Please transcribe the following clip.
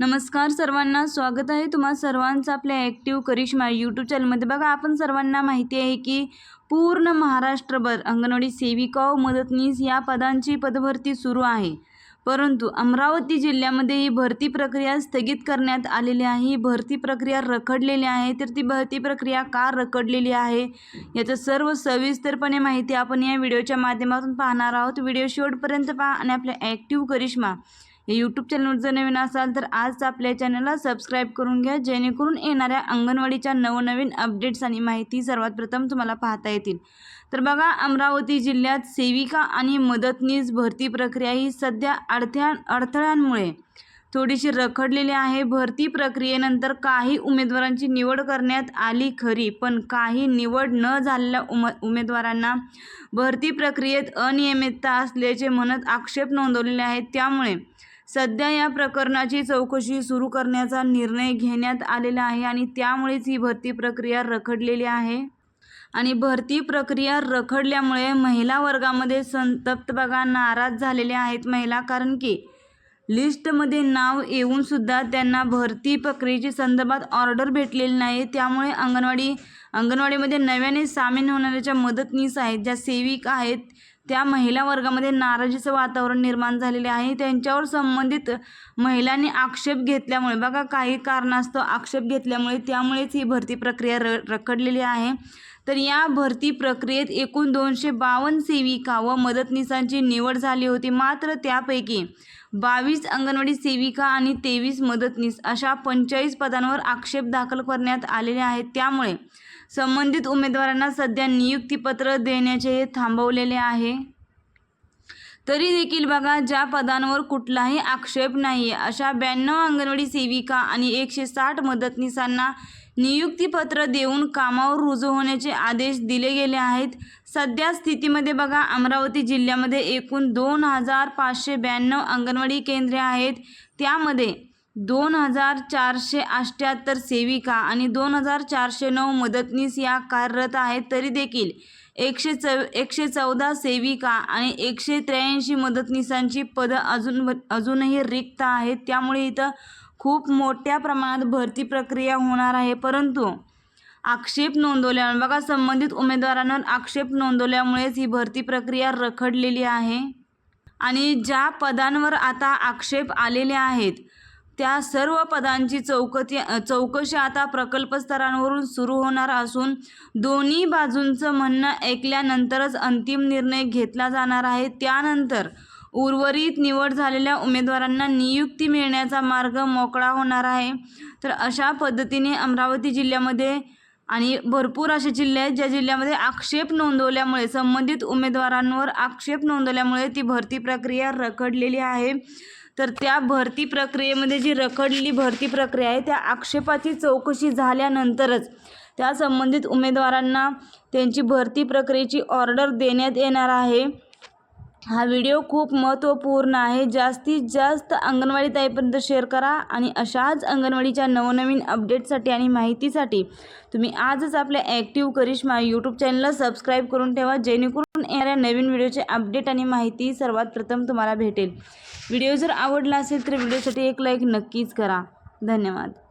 नमस्कार सर्वांना स्वागत आहे तुम्हा सर्वांचं आपल्या ॲक्टिव्ह करिश्मा यूट्यूब चॅनलमध्ये बघा आपण सर्वांना माहिती आहे की पूर्ण महाराष्ट्रभर अंगणवाडी सेविका व मदतनीस या पदांची पदभरती सुरू आहे. परंतु अमरावती जिल्ह्यामध्ये ही भरती प्रक्रिया स्थगित करण्यात आलेली आहे. ही भरती प्रक्रिया रखडलेली आहे. तर ती भरती प्रक्रिया का रखडलेली आहे याचं सर्व सविस्तरपणे माहिती आपण या व्हिडिओच्या माध्यमातून पाहणार आहोत. व्हिडिओ शेवटपर्यंत पहा आणि आपल्या ॲक्टिव्ह करिश्मा या यूट्यूब चॅनलवर जर नवीन असाल तर आज आपल्या चॅनलला सबस्क्राईब करून घ्या. जेणेकरून येणाऱ्या अंगणवाडीच्या नवनवीन अपडेट्स आणि माहिती सर्वात प्रथम तुम्हाला पाहता येतील. तर बघा अमरावती जिल्ह्यात सेविका आणि मदतनीस भरती प्रक्रिया ही सध्या अडथ्या अडथळ्यांमुळे थोडीशी रखडलेली आहे. भरती प्रक्रियेनंतर काही उमेदवारांची निवड करण्यात आली खरी पण काही निवड न झालेल्या उम उमेदवारांना भरती प्रक्रियेत अनियमितता असल्याचे म्हणत आक्षेप नोंदवलेले आहेत. त्यामुळे सध्या या प्रकरणाची चौकशी सुरू करण्याचा निर्णय घेण्यात आलेला आहे आणि त्यामुळेच ही भरती प्रक्रिया रखडलेली आहे. आणि भरती प्रक्रिया रखडल्यामुळे महिला वर्गामध्ये संतप्त बघा नाराज झालेल्या आहेत महिला. कारण की लिस्टमध्ये नाव येऊनसुद्धा त्यांना भरती प्रक्रियेच्या संदर्भात ऑर्डर भेटलेली नाही. त्यामुळे अंगणवाडी अंगणवाडीमध्ये नव्याने सामील होणाऱ्याच्या मदतनीस आहेत ज्या सेविका आहेत त्या महिला वर्गामध्ये नाराजीचं वातावरण निर्माण झालेले आहे. त्यांच्यावर संबंधित महिलांनी आक्षेप घेतल्यामुळे बघा काही कारणास्तव आक्षेप घेतल्यामुळे त्यामुळेच ही भरती प्रक्रिया र रखडलेली आहे. तर या भरती प्रक्रियेत एकूण दोनशे बावन्न सेविका व मदतनीसांची निवड झाली होती. मात्र त्यापैकी बावीस अंगणवाडी सेविका आणि तेवीस मदतनीस अशा पंचेचाळीस पदांवर आक्षेप दाखल करण्यात आलेले आहेत. त्यामुळे संबंधित उमेदवारांना सध्या नियुक्तीपत्र देण्याचे हे थांबवलेले आहे. तरी देखील बघा ज्या पदांवर कुठलाही आक्षेप नाही आहे अशा ब्याण्णव अंगणवाडी सेविका आणि एकशे साठ मदतनीसांना नियुक्तीपत्र देऊन कामावर रुजू होण्याचे आदेश दिले गेले आहेत. सध्या स्थितीमध्ये बघा अमरावती जिल्ह्यामध्ये एकूण दोन हजार पाचशे ब्याण्णव अंगणवाडी केंद्रे आहेत. त्यामध्ये दोन हजार चारशे अठ्ठ्याहत्तर सेविका आणि दोन हजार चारशे नऊ मदतनीस या कार्यरत आहेत. तरी देखील एकशे चौ एकशे चौदा सेविका आणि एकशे त्र्याऐंशी मदतनीसांची पदं अजून अजूनही रिक्त आहेत. त्यामुळे इथं खूप मोठ्या प्रमाणात भरती प्रक्रिया होणार आहे. परंतु आक्षेप नोंदवल्यामुळे बघा संबंधित उमेदवारांवर आक्षेप नोंदवल्यामुळेच ही भरती प्रक्रिया रखडलेली आहे. आणि ज्या पदांवर आता आक्षेप आलेले आहेत त्या सर्व पदांची चौकती चौकशी आता प्रकल्प स्तरांवरून सुरू होणार असून दोन्ही बाजूंचं म्हणणं ऐकल्यानंतरच अंतिम निर्णय घेतला जाणार आहे. त्यानंतर उर्वरित निवड झालेल्या उमेदवारांना नियुक्ती मिळण्याचा मार्ग मोकळा होणार आहे. तर अशा पद्धतीने अमरावती जिल्ह्यामध्ये आणि भरपूर असे जिल्हे आहेत ज्या जिल्ह्यामध्ये आक्षेप नोंदवल्यामुळे संबंधित उमेदवारांवर आक्षेप नोंदवल्यामुळे ती भरती प्रक्रिया रखडलेली आहे. तर त्या भरती प्रक्रियेमध्ये जी रखडलेली भरती प्रक्रिया आहे त्या आक्षेपाची चौकशी झाल्यानंतरच त्या संबंधित उमेदवारांना त्यांची भरती प्रक्रियेची ऑर्डर देण्यात येणार आहे. हा व्हिडिओ खूप महत्त्वपूर्ण आहे. जास्तीत जास्त अंगणवाडी ताईपर्यंत शेअर करा आणि अशाच अंगणवाडीच्या नवनवीन अपडेटसाठी आणि माहितीसाठी तुम्ही आजच आपल्या ॲक्टिव्ह करिश्मा यूट्यूब चॅनलला सबस्क्राईब करून ठेवा. जेणेकरून येणाऱ्या नवीन व्हिडिओचे अपडेट आणि माहिती सर्वात प्रथम तुम्हाला भेटेल. व्हिडिओ जर आवडला असेल तर व्हिडिओसाठी एक लाईक नक्कीच करा. धन्यवाद.